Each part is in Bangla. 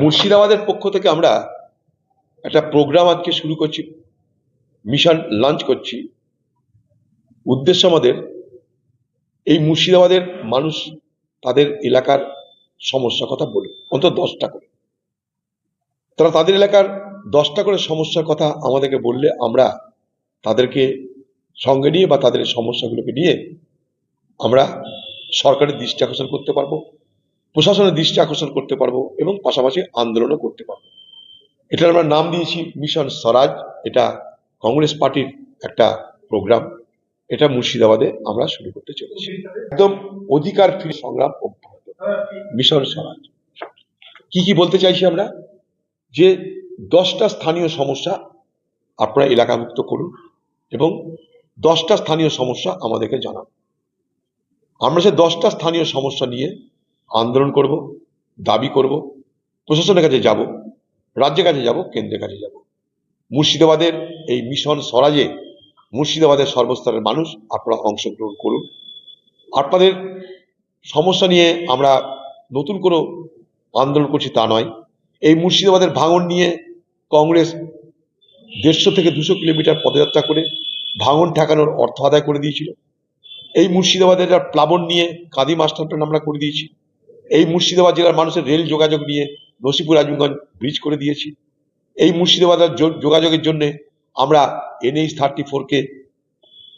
মুর্শিদাবাদের পক্ষ থেকে আমরা একটা প্রোগ্রাম আজকে শুরু করছি মিশন লঞ্চ করছি। উদ্দেশ্য আমাদের এই মুর্শিদাবাদের মানুষ, তাদের এলাকার সমস্যার কথা বলুক অন্তত দশটা করে। তারা তাদের এলাকার দশটা করে সমস্যার কথা আমাদেরকে বললে আমরা তাদেরকে সঙ্গে নিয়ে বা তাদের সমস্যাগুলোকে নিয়ে আমরা সরকারের দৃষ্টি আকর্ষণ করতে পারব। প্রশাসনের দৃষ্টি আকর্ষণ করতে পারব এবং পাশাপাশি আন্দোলনও করতে পারব। এটার আমরা নাম দিয়েছি মিশন স্বরাজ। এটা কংগ্রেস পার্টির একটা প্রোগ্রাম। এটা মুর্শিদাবাদে আমরা শুরু করতে চলেছি। একদম অধিকার ফিরে সংগ্রাম অব্যাহত। মিশন স্বরাজ। কি কি বলতে চাইছি আমরা? যে দশটা স্থানীয় সমস্যা আপনারা এলাকামুক্ত করুন এবং দশটা স্থানীয় সমস্যা আমাদেরকে জানান। আমরা সে দশটা স্থানীয় সমস্যা নিয়ে আন্দোলন করব, দাবি করব, প্রশাসনের কাছে যাব, রাজ্যের কাছে যাব, কেন্দ্রের কাছে যাব। মুর্শিদাবাদের এই মিশন স্বরাজে মুর্শিদাবাদের সর্বস্তরের মানুষ আপনারা অংশগ্রহণ করুন। আপনাদের সমস্যা নিয়ে আমরা নতুন কোনো আন্দোলন করছি তা নয়। এই মুর্শিদাবাদের ভাঙন নিয়ে কংগ্রেস দেড়শো থেকে দুশো কিলোমিটার পদযাত্রা করে ভাঙন ঠেকানোর অর্থ আদায় করে দিয়েছিল। এই মুর্শিদাবাদের প্লাবন নিয়ে কাদি মাস্টার প্ল্যান আমরা করে দিয়েছি এই মুর্শিদাবাদ জেলার মানুষের রেল যোগাযোগ নিয়ে নসিপুর আজিমগঞ্জ ব্রিজ করে দিয়েছি। এই মুর্শিদাবাদের যোগাযোগের জন্য আমরা এনএইচ থার্টি ফোরকে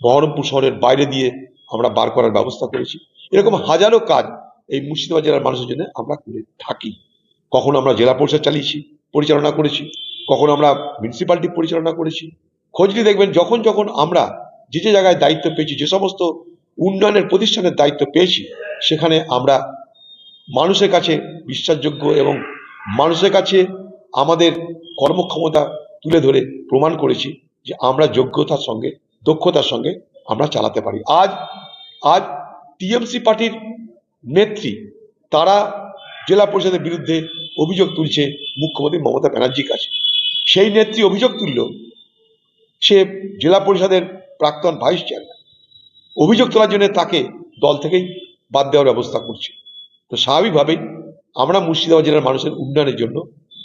বহরমপুর শহরের বাইরে দিয়ে আমরা বার করার ব্যবস্থা করেছি। এরকম হাজারো কাজ এই মুর্শিদাবাদ জেলার মানুষের জন্য আমরা করে থাকি। কখনো আমরা জেলা পরিষদ চালিয়েছি, পরিচালনা করেছি। কখনো আমরা মিউনিসিপ্যালিটি পরিচালনা করেছি। খোঁজ নিয়ে দেখবেন যখন যখন আমরা যে যে জায়গায় দায়িত্ব পেয়েছি, যে সমস্ত উন্নয়নের প্রতিষ্ঠানের দায়িত্ব পেয়েছি, সেখানে আমরা মানুষের কাছে বিশ্বাসযোগ্য এবং মানুষের কাছে আমাদের কর্মক্ষমতা তুলে ধরে প্রমাণ করেছি যে আমরা যোগ্যতার সঙ্গে, দক্ষতার সঙ্গে আমরা চালাতে পারি। আজ আজ টিএমসি পার্টির নেত্রী তারা জেলা পরিষদের বিরুদ্ধে অভিযোগ তুলছে মুখ্যমন্ত্রী মমতা ব্যানার্জির কাছে। সেই নেত্রী অভিযোগ তুলল, সে জেলা পরিষদের প্রাক্তন ভাইস চেয়ারম্যান। অভিযোগ তোলার জন্য তাকে দল থেকেই বাদ দেওয়ার ব্যবস্থা করছে। তো স্বাভাবিকভাবেই আমরা মুর্শিদাবাদ জেলার মানুষের উন্নয়নের জন্য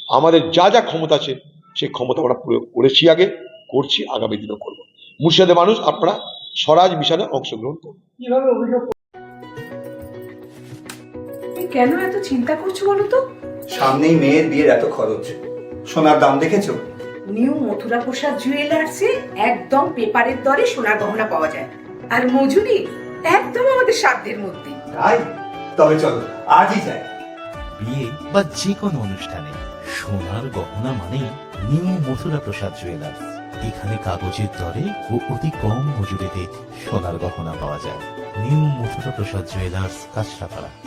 আমাদের যা যা ক্ষমতা আছে সেই ক্ষমতা আমরা প্রয়োগ করেছি আগে করছি আগামী দিনও করব। মুর্শিদাবাদের মানুষ আপনারা স্বরাজ মিশনে অংশগ্রহণ করুন। কেন এত চিন্তা করছ বলো তো? সামনেই মেয়ের বিয়ের এত খরচ। সোনার দাম দেখেছ? নিউ মথুরা প্রসাদ জুয়েলার্সে একদম পেপারের দরে সোনার গহনা পাওয়া যায়। আর মজুরি একদম আমাদের সাধ্যের মধ্যে। তাই? তবে চলো, আজই যাই। বিয়ে বা যে কোনো অনুষ্ঠানে, সোনার গহনা মানে নিউ মথুরা প্রসাদ জুয়েলার্স। এখানে কাগজের দরে ও অতি কম মজুরিতে সোনার গহনা পাওয়া যায়। New Mathura Prasad jewellers, Kanchrapara.